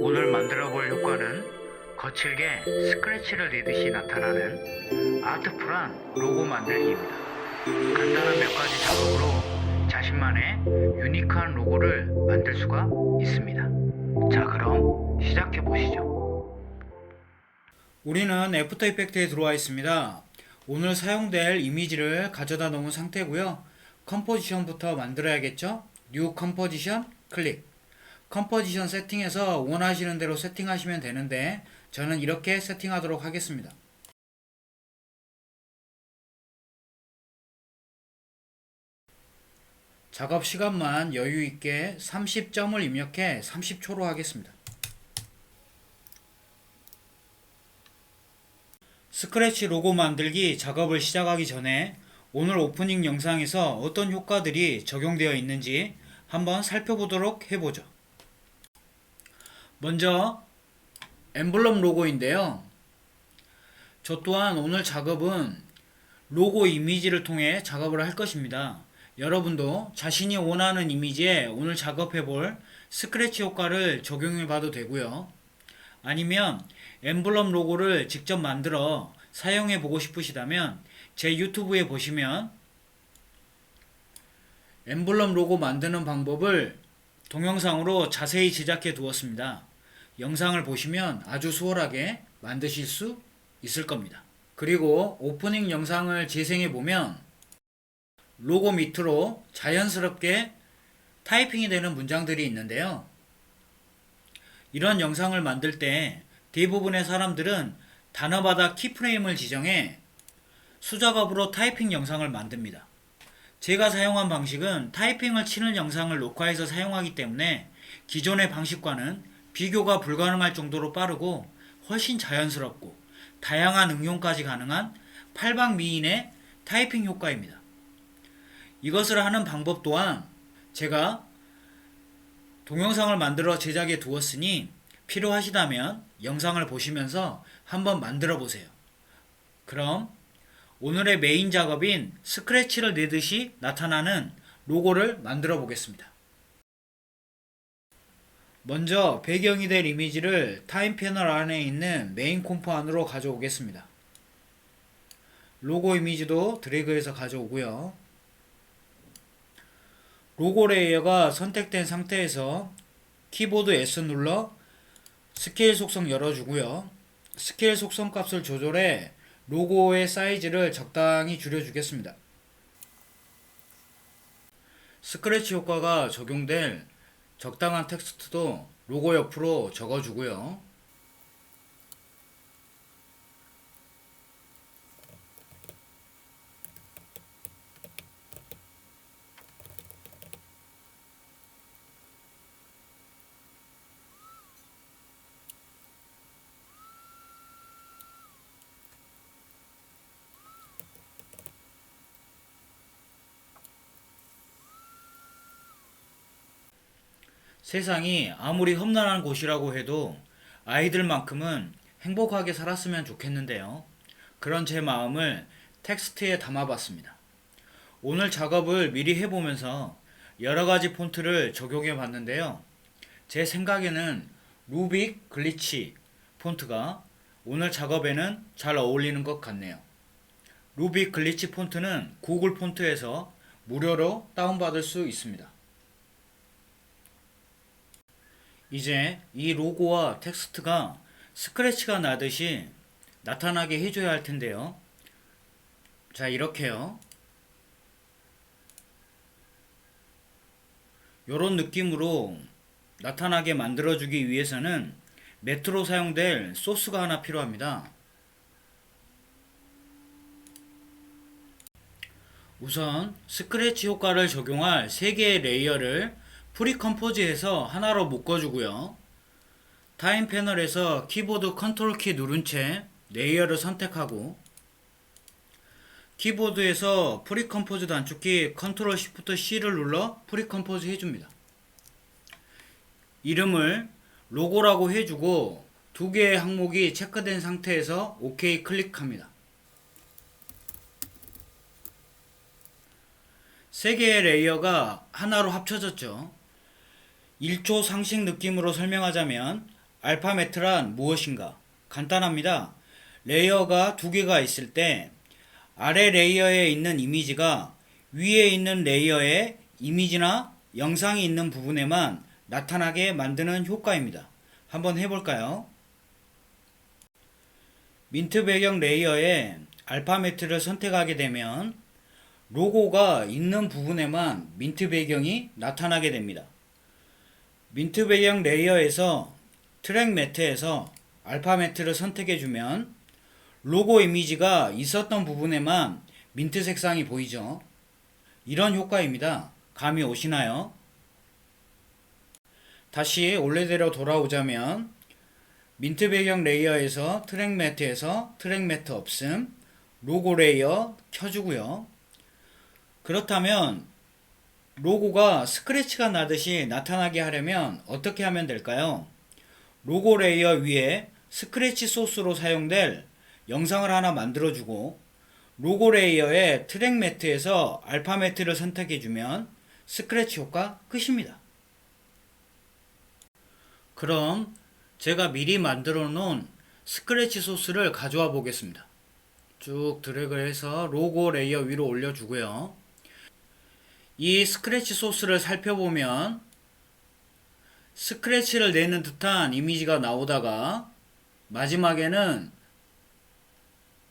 오늘 만들어 볼 효과는 거칠게 스크래치를 내듯이 나타나는 아트풀한 로고 만들기입니다. 간단한 몇 가지 작업으로 자신만의 유니크한 로고를 만들 수가 있습니다. 자, 그럼 시작해 보시죠. 우리는 애프터 이펙트에 들어와 있습니다. 오늘 사용될 이미지를 가져다 놓은 상태고요. 컴포지션부터 만들어야겠죠? 뉴 컴포지션 클릭. 컴포지션 세팅에서 원하시는 대로 세팅하시면 되는데 저는 이렇게 세팅하도록 하겠습니다. 작업 시간만 여유 있게 30점을 입력해 30초로 하겠습니다. 스크래치 로고 만들기 작업을 시작하기 전에 오늘 오프닝 영상에서 어떤 효과들이 적용되어 있는지 한번 살펴보도록 해보죠. 먼저 엠블럼 로고인데요. 저 또한 오늘 작업은 로고 이미지를 통해 작업을 할 것입니다. 여러분도 자신이 원하는 이미지에 오늘 작업해 볼 스크래치 효과를 적용해 봐도 되고요. 아니면 엠블럼 로고를 직접 만들어 사용해 보고 싶으시다면 제 유튜브에 보시면 엠블럼 로고 만드는 방법을 동영상으로 자세히 제작해 두었습니다. 영상을 보시면 아주 수월하게 만드실 수 있을 겁니다. 그리고 오프닝 영상을 재생해 보면 로고 밑으로 자연스럽게 타이핑이 되는 문장들이 있는데요. 이런 영상을 만들 때 대부분의 사람들은 단어마다 키프레임을 지정해 수작업으로 타이핑 영상을 만듭니다. 제가 사용한 방식은 타이핑을 치는 영상을 녹화해서 사용하기 때문에 기존의 방식과는 비교가 불가능할 정도로 빠르고 훨씬 자연스럽고 다양한 응용까지 가능한 팔방미인의 타이핑 효과입니다. 이것을 하는 방법 또한 제가 동영상을 만들어 제작해 두었으니 필요하시다면 영상을 보시면서 한번 만들어 보세요. 그럼 오늘의 메인 작업인 스크래치를 내듯이 나타나는 로고를 만들어 보겠습니다. 먼저 배경이 될 이미지를 타임 패널 안에 있는 메인 콤포 안으로 가져오겠습니다. 로고 이미지도 드래그해서 가져오고요. 로고 레이어가 선택된 상태에서 키보드 S 눌러 스케일 속성 열어주고요. 스케일 속성 값을 조절해 로고의 사이즈를 적당히 줄여주겠습니다. 스크래치 효과가 적용될 적당한 텍스트도 로고 옆으로 적어주고요. 세상이 아무리 험난한 곳이라고 해도 아이들만큼은 행복하게 살았으면 좋겠는데요. 그런 제 마음을 텍스트에 담아봤습니다. 오늘 작업을 미리 해보면서 여러 가지 폰트를 적용해 봤는데요. 제 생각에는 루빅 글리치 폰트가 오늘 작업에는 잘 어울리는 것 같네요. 루빅 글리치 폰트는 구글 폰트에서 무료로 다운받을 수 있습니다. 이제 이 로고와 텍스트가 스크래치가 나듯이 나타나게 해줘야 할 텐데요. 자, 이렇게요. 요런 느낌으로 나타나게 만들어주기 위해서는 매트로 사용될 소스가 하나 필요합니다. 우선 스크래치 효과를 적용할 3개의 레이어를 프리컴포즈해서 하나로 묶어주고요. 타임 패널에서 키보드 컨트롤 키 누른 채 레이어를 선택하고 키보드에서 프리컴포즈 단축키 컨트롤 시프트 C를 눌러 프리컴포즈 해줍니다. 이름을 로고라고 해주고 두 개의 항목이 체크된 상태에서 OK 클릭합니다. 세 개의 레이어가 하나로 합쳐졌죠. 1초 상식 느낌으로 설명하자면 알파메트란 무엇인가? 간단합니다. 레이어가 두 개가 있을 때 아래 레이어에 있는 이미지가 위에 있는 레이어의 이미지나 영상이 있는 부분에만 나타나게 만드는 효과입니다. 한번 해볼까요? 민트 배경 레이어에 알파 매트를 선택하게 되면 로고가 있는 부분에만 민트 배경이 나타나게 됩니다. 민트 배경 레이어에서 트랙 매트에서 알파 매트를 선택해주면 로고 이미지가 있었던 부분에만 민트 색상이 보이죠. 이런 효과입니다. 감이 오시나요? 다시 원래대로 돌아오자면 민트 배경 레이어에서 트랙 매트에서 트랙 매트 없음 로고 레이어 켜주고요. 그렇다면 로고가 스크래치가 나듯이 나타나게 하려면 어떻게 하면 될까요? 로고 레이어 위에 스크래치 소스로 사용될 영상을 하나 만들어주고 로고 레이어의 트랙 매트에서 알파 매트를 선택해주면 스크래치 효과 끝입니다. 그럼 제가 미리 만들어 놓은 스크래치 소스를 가져와 보겠습니다. 쭉 드래그를 해서 로고 레이어 위로 올려주고요. 이 스크래치 소스를 살펴보면 스크래치를 내는 듯한 이미지가 나오다가 마지막에는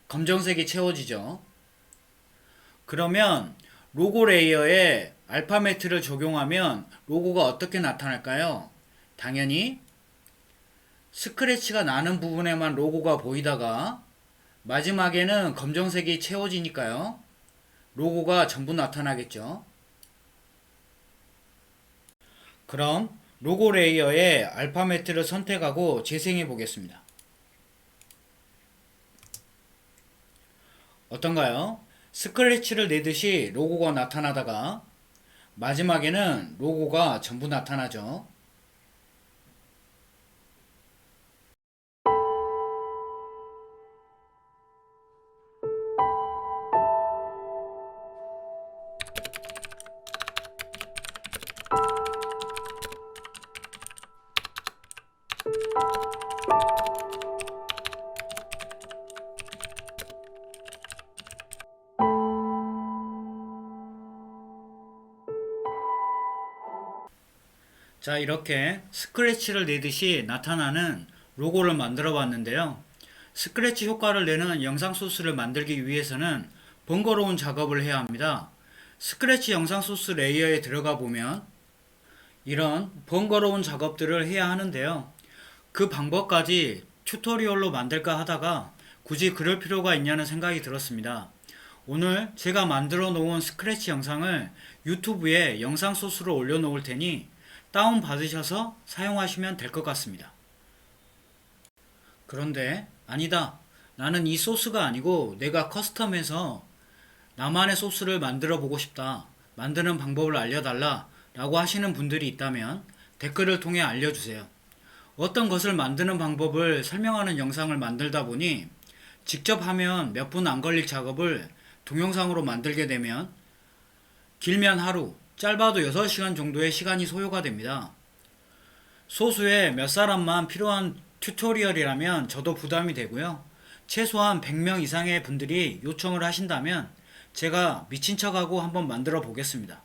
검정색이 채워지죠. 그러면 로고 레이어에 알파 매트를 적용하면 로고가 어떻게 나타날까요? 당연히 스크래치가 나는 부분에만 로고가 보이다가 마지막에는 검정색이 채워지니까요. 로고가 전부 나타나겠죠. 그럼 로고 레이어에 알파 매트를 선택하고 재생해 보겠습니다. 어떤가요? 스크래치를 내듯이 로고가 나타나다가 마지막에는 로고가 전부 나타나죠. 자, 이렇게 스크래치를 내듯이 나타나는 로고를 만들어 봤는데요. 스크래치 효과를 내는 영상 소스를 만들기 위해서는 번거로운 작업을 해야 합니다. 스크래치 영상 소스 레이어에 들어가 보면 이런 번거로운 작업들을 해야 하는데요. 그 방법까지 튜토리얼로 만들까 하다가 굳이 그럴 필요가 있냐는 생각이 들었습니다. 오늘 제가 만들어 놓은 스크래치 영상을 유튜브에 영상 소스로 올려 놓을 테니 다운 받으셔서 사용하시면 될 것 같습니다. 그런데 아니다. 나는 이 소스가 아니고 내가 커스텀해서 나만의 소스를 만들어 보고 싶다. 만드는 방법을 알려달라. 라고 하시는 분들이 있다면 댓글을 통해 알려주세요. 어떤 것을 만드는 방법을 설명하는 영상을 만들다 보니 직접 하면 몇 분 안 걸릴 작업을 동영상으로 만들게 되면 길면 하루, 짧아도 6시간 정도의 시간이 소요가 됩니다. 소수의 몇 사람만 필요한 튜토리얼이라면 저도 부담이 되고요. 최소한 100명 이상의 분들이 요청을 하신다면 제가 미친 척하고 한번 만들어 보겠습니다.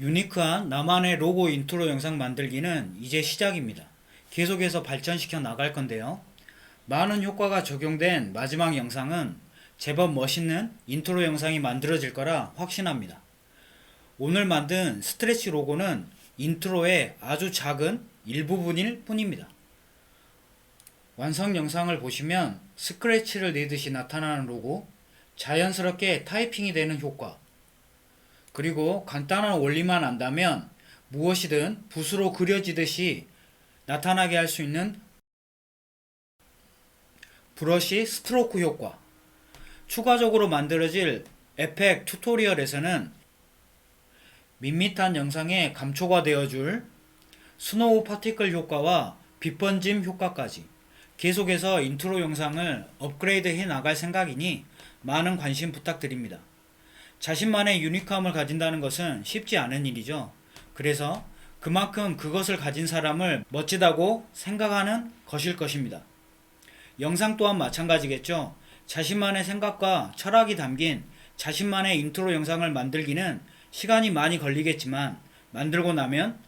유니크한 나만의 로고 인트로 영상 만들기는 이제 시작입니다. 계속해서 발전시켜 나갈 건데요. 많은 효과가 적용된 마지막 영상은 제법 멋있는 인트로 영상이 만들어질 거라 확신합니다. 오늘 만든 스트레치 로고는 인트로의 아주 작은 일부분일 뿐입니다. 완성 영상을 보시면 스크래치를 내듯이 나타나는 로고, 자연스럽게 타이핑이 되는 효과, 그리고 간단한 원리만 안다면 무엇이든 붓으로 그려지듯이 나타나게 할 수 있는 브러쉬 스트로크 효과. 추가적으로 만들어질 에펙 튜토리얼에서는 밋밋한 영상에 감초가 되어줄 스노우 파티클 효과와 빛번짐 효과까지 계속해서 인트로 영상을 업그레이드 해 나갈 생각이니 많은 관심 부탁드립니다. 자신만의 유니크함을 가진다는 것은 쉽지 않은 일이죠. 그래서 그만큼 그것을 가진 사람을 멋지다고 생각하는 것일 것입니다. 영상 또한 마찬가지겠죠. 자신만의 생각과 철학이 담긴 자신만의 인트로 영상을 만들기는 시간이 많이 걸리겠지만 만들고 나면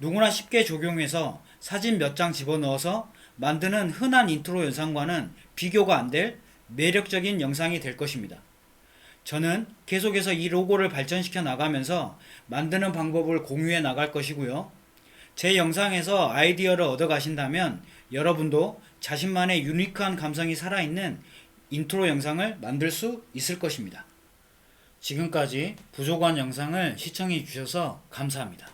누구나 쉽게 적용해서 사진 몇 장 집어넣어서 만드는 흔한 인트로 영상과는 비교가 안 될 매력적인 영상이 될 것입니다. 저는 계속해서 이 로고를 발전시켜 나가면서 만드는 방법을 공유해 나갈 것이고요. 제 영상에서 아이디어를 얻어 가신다면 여러분도 자신만의 유니크한 감성이 살아있는 인트로 영상을 만들 수 있을 것입니다. 지금까지 부족한 영상을 시청해 주셔서 감사합니다.